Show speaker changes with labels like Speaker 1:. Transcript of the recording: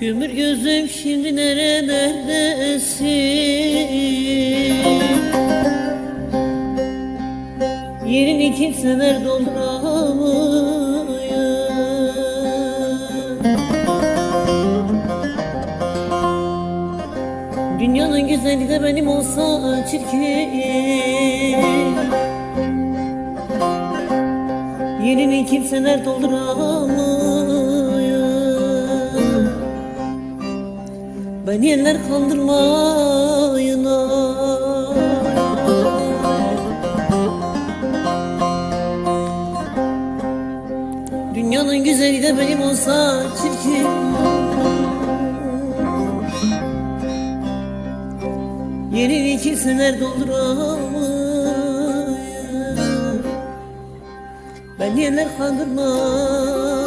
Speaker 1: Kömür gözüm şimdi nerelerdesin? Yerini kimseler dolduramıyor Dünyanın güzeli de benim olsa çirkin. Yerini kimseler dolduramıyor Beni eller kandırmayına Dünyanın güzeli de benim olsa çirkin. Yerini kimseler dolduramıyor Beni eller kandırmayına